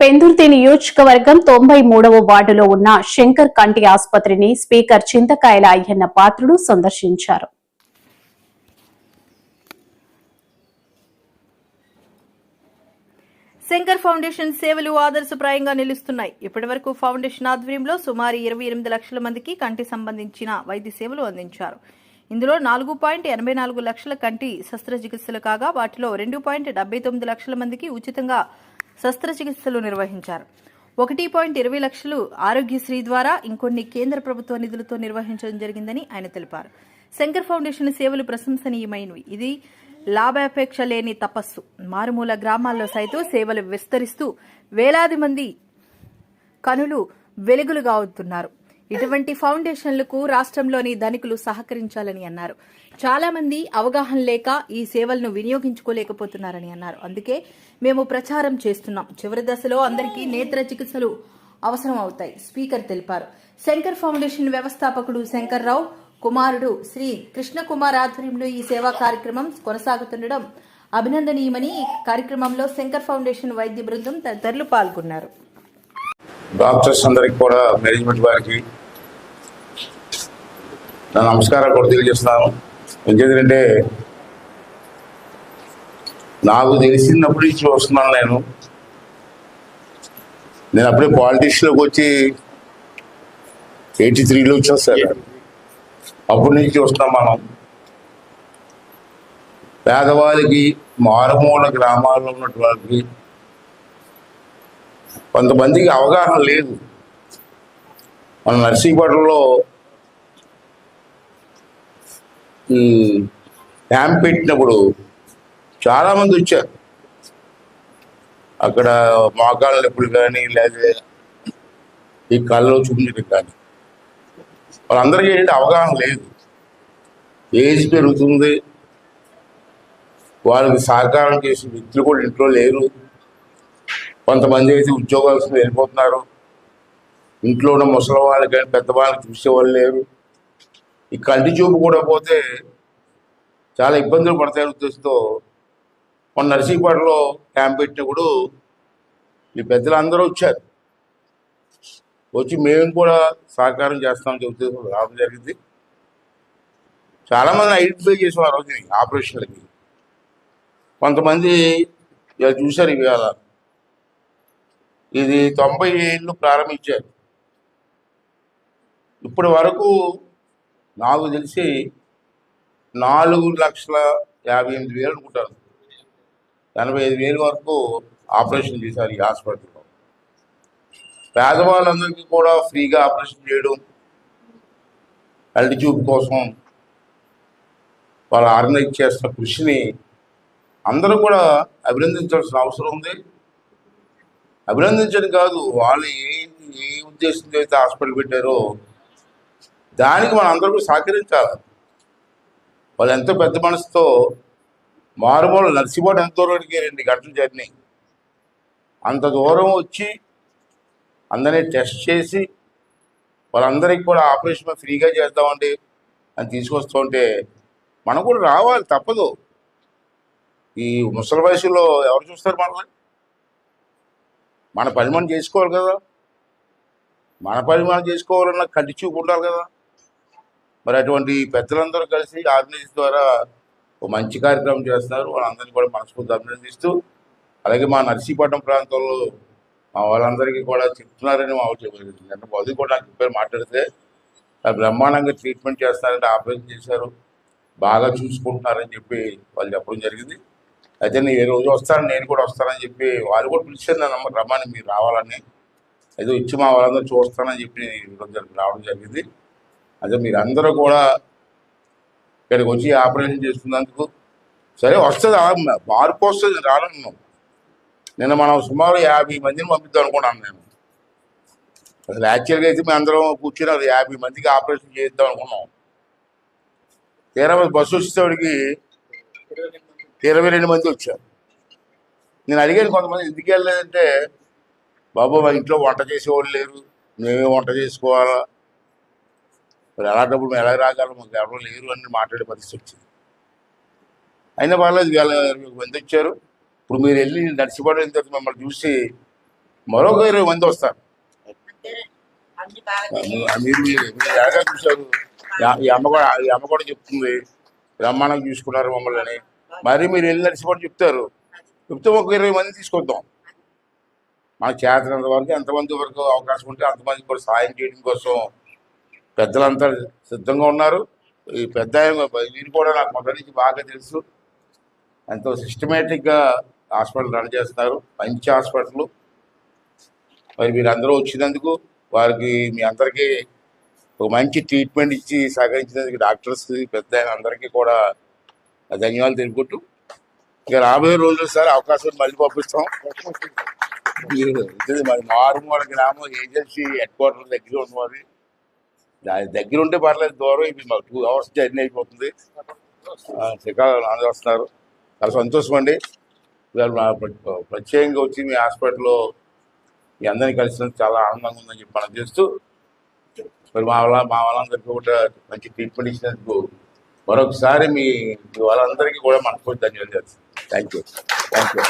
పెందుర్తి నియోజకవర్గం తొంభై మూడవ వార్డులో ఉన్న శంకర్ కంటి ఆసుపత్రిని స్పీకర్ చింతకాయల అయ్యన్న పాత్రుడు సందర్శించారు. శంకర్ ఫౌండేషన్ సేవలు ఆదర్శప్రాయంగా నిలుస్తున్నాయి. ఇప్పటివరకు ఫౌండేషన్ ఆధ్వర్యంలో సుమారు ఇరవై ఎనిమిది లక్షల మందికి కంటి సంబంధించిన వైద్య సేవలు అందించారు. ఇందులో నాలుగు పాయింట్ ఎనభై నాలుగు లక్షల కంటి శస్త్రచికిత్సలు కాగా వాటిలో రెండు పాయింట్ డెబ్బై తొమ్మిది లక్షల మందికి ఉచితంగా శస్త్రచికిత్సలు నిర్వహించారు. ఒకటి పాయింట్ ఇరవై లక్షలు ఆరోగ్యశ్రీ ద్వారా ఇంకొన్ని కేంద్ర ప్రభుత్వ నిధులతో నిర్వహించడం జరిగిందని ఆయన తెలిపారు. శంకర్ ఫౌండేషన్ సేవలు ప్రశంసనీయమైనవి. ఇది లాభాపేక్ష లేని తపస్సు. మారుమూల గ్రామాల్లో సైతం సేవలు విస్తరిస్తూ వేలాది మంది కనులు వెలుగులుగా అవుతున్నారు ఇటువంటి ఫౌండేషన్లకు రాష్ట్రంలోని ధనికులు సహకరించాలని అన్నారు. చాలా మంది అవగాహన లేక ఈ సేవలను వినియోగించుకోలేకపోతున్నారని అన్నారు. అందుకే మేము ప్రచారం చేస్తున్నాం. చివరి దశలో అందరికీ నేత్ర చికిత్సలు అవసరం అవుతాయి స్పీకర్ తెలిపారు. శంకర్ ఫౌండేషన్ వ్యవస్థాపకుడు శంకర్ రావు కుమారుడు శ్రీ కృష్ణకుమార్ ఆధ్వర్యంలో ఈ సేవా కార్యక్రమం కొనసాగుతుండడం అభినందనీయమని కార్యక్రమంలో శంకర్ ఫౌండేషన్ వైద్య బృందం తదితరులు పాల్గొన్నారు. డాక్టర్స్ అందరికి కూడా మేనేజ్మెంట్ వారికి నా నమస్కారాలు కూడా తెలియజేస్తున్నాను. ఎందుకంటే నాకు తెలిసినప్పుడు చూస్తున్నాను నేను. నేను అప్పుడే పాలిటిక్స్లోకి వచ్చి ఎయిటీ త్రీలో వచ్చాను సార్. అప్పటి నుంచి చూస్తున్నాం మనం. పేదవాళ్ళకి మారుమూల గ్రామాల్లో ఉన్నటువంటి కొంతమందికి అవగాహన లేదు. మన నర్సీపట్నంలో ఈ క్యాంప్ పెట్టినప్పుడు చాలామంది వచ్చారు. అక్కడ మోకాళ్ళ నొప్పులు కానీ లేదా ఈ కళ్ళు చూపించడం కానీ వాళ్ళందరికీ ఏంటి అవగాహన లేదు. ఏజ్ పెరుగుతుంది. వాళ్ళకి సహకారం చేసే వ్యక్తులు కూడా ఇంట్లో లేరు. కొంతమంది అయితే ఉద్యోగాలు వెళ్ళిపోతున్నారు. ఇంట్లో ఉన్న ముసలి వాళ్ళు కానీ పెద్దవాళ్ళకి చూసేవాళ్ళు లేరు. ఈ కంటి చూపు కూడా పోతే చాలా ఇబ్బందులు పడతాయి ఉద్దేశంతో మొన్న నర్సీపేటలో క్యాంప్ పెట్టినప్పుడు ఈ పెద్దలందరూ వచ్చారు. వచ్చి మేము కూడా సహకారం చేస్తామని చెబుతూ రావడం జరిగింది. చాలామంది ఐడెంటిఫై చేసాం ఆ రోజుని ఆపరేషన్లకి. కొంతమంది ఇలా చూశారు ఇవాళ. ఇది తొంభై ఏళ్ళు ప్రారంభించారు. ఇప్పటి వరకు నాకు తెలిసి నాలుగు లక్షల యాభై ఎనిమిది వేలు అనుకుంటాను. ఎనభై ఐదు వేలు వరకు ఆపరేషన్ చేశారు ఈ హాస్పిటల్లో. పేదవాళ్ళందరికీ కూడా ఫ్రీగా ఆపరేషన్ చేయడం అల్టిట్యూడ్ చూపు కోసం వాళ్ళు ఆర్గనైజ్ చేస్తున్న కృషిని అందరూ కూడా అభినందించాల్సిన అవసరం ఉంది. అభినందించడం కాదు వాళ్ళు ఏ ఏ ఉద్దేశంతో అయితే హాస్పిటల్ పెట్టారో దానికి మనం అందరూ సహకరించాలి. వాళ్ళు ఎంతో పెద్ద మనసుతో మారుమూల నర్సిపోవడం ఎంత దూరానికి రెండు గంటల జర్నీ. అంత దూరం వచ్చి అందరినీ టెస్ట్ చేసి వాళ్ళందరికీ కూడా ఆపరేషన్ ఫ్రీగా చేద్దామండి అని తీసుకొస్తూ ఉంటే మనం కూడా రావాలి తప్పదు. ఈ ముసలి వయసులో ఎవరు చూస్తారు మనల్ని? మన పని మనం చేసుకోవాలి కదా. మన పని మనం చేసుకోవాలన్నా కంటి చూపు ఉండాలి కదా. మరి అటువంటి పెద్దలందరూ కలిసి ఆర్గనైజ్ ద్వారా ఒక మంచి కార్యక్రమం చేస్తున్నారు. వాళ్ళందరినీ కూడా మనస్ఫూర్తి అభినందిస్తూ అలాగే మా నర్సీపట్నం ప్రాంతంలో మా వాళ్ళందరికీ కూడా చెప్తున్నారని మా చెప్పారు. అది కూడా నాకు చెప్పారు మాట్లాడితే బ్రహ్మాండంగా ట్రీట్మెంట్ చేస్తారంటే ఆపరేషన్ చేశారు. బాగా చూసుకుంటున్నారని చెప్పి వాళ్ళు చెప్పడం జరిగింది. అయితే నేను ఏ రోజు వస్తాను నేను కూడా వస్తానని చెప్పి వాళ్ళు కూడా పిలిచారు నన్ను రమ్మని మీరు రావాలని. ఏదో ఇచ్చి మా వాళ్ళందరూ చూస్తానని చెప్పి రావడం జరిగింది. అదే మీరు అందరూ కూడా ఇక్కడికి వచ్చి ఆపరేషన్ చేసుకున్నందుకు సరే వస్తుంది? మార్పు వస్తుంది రాను నిన్న మనం సుమారు యాభై మందిని పంపిద్దాం అనుకున్నాను నేను. అసలు యాక్చువల్గా అయితే మేము అందరం కూర్చుని అది యాభై మందికి ఆపరేషన్ చేద్దాం అనుకున్నాం. తీరా బస్సు వచ్చేవాడికి ఇరవై రెండు మంది వచ్చారు. నేను అడిగాను కొంతమంది ఎందుకు వెళ్ళలేదంటే బాబు మా ఇంట్లో వంట చేసేవాళ్ళు లేరు. మేమే వంట చేసుకోవాలా? మరి అలాంటప్పుడు మేము ఎలా రాగలం మాకు ఎవరు లేరు అని మాట్లాడే పరిస్థితి వచ్చింది. అయినా పర్లేదు వేల ఇరవై మంది వచ్చారు. ఇప్పుడు మీరు వెళ్ళి నడిచిపోవడం తర్వాత మిమ్మల్ని చూసి మరొక ఇరవై మంది వస్తారు. మీరు మీరు ఎలాగా చూశారు? ఈ- అమ్మ కూడా ఈ అమ్మ కూడా చెప్తుంది బ్రహ్మాండంగా చూసుకున్నారు మమ్మల్ని అని. మరి మీరు వెళ్ళి నడిచిపోవడం చెప్తారు. చెప్తే ఒక ఇరవై మంది తీసుకొద్దాం. మాకు చేతనంత వరకు ఎంతమంది వరకు అవకాశం ఉంటే అంతమంది కూడా సాయం చేయడం కోసం పెద్దలంతా సిద్ధంగా ఉన్నారు. ఈ పెద్ద వీరు కూడా నాకు మొదటి నుంచి బాగా తెలుసు. ఎంతో సిస్టమేటిక్గా హాస్పిటల్ రన్ చేస్తున్నారు. మంచి హాస్పిటల్. మరి వీరందరూ వచ్చినందుకు వారికి మీ అందరికీ ఒక మంచి ట్రీట్మెంట్ ఇచ్చి సహకరించినందుకు డాక్టర్స్ పెద్ద అందరికీ కూడా ధన్యవాదాలు తెలుపుకుంటూ ఇక రాబోయే రోజులు సార్ అవకాశం మళ్ళీ పంపిస్తాం. మీరు మరి మారుమూల గ్రామం ఏజెన్సీ హెడ్ క్వార్టర్ దగ్గర ఉన్నవారి. దాని దగ్గర ఉంటే పర్లేదు దూరం ఇది మాకు టూ అవర్స్ జర్నీ అయిపోతుంది. శ్రీకాకుళం నాన్న వస్తున్నారు. చాలా సంతోషం అండి. ప్రత్యేకంగా వచ్చి మీ హాస్పిటల్లో మీ అందరినీ కలిసినందుకు చాలా ఆనందంగా ఉందని చెప్పి మనం చేస్తూ మరి మా వాళ్ళ మా వాళ్ళందరికీ కూడా మంచి ట్రీట్మెంట్ ఇచ్చినందుకు మరొకసారి మీ వాళ్ళందరికీ కూడా మనకు ధన్యవాదాలు థ్యాంక్ యూ థ్యాంక్ యూ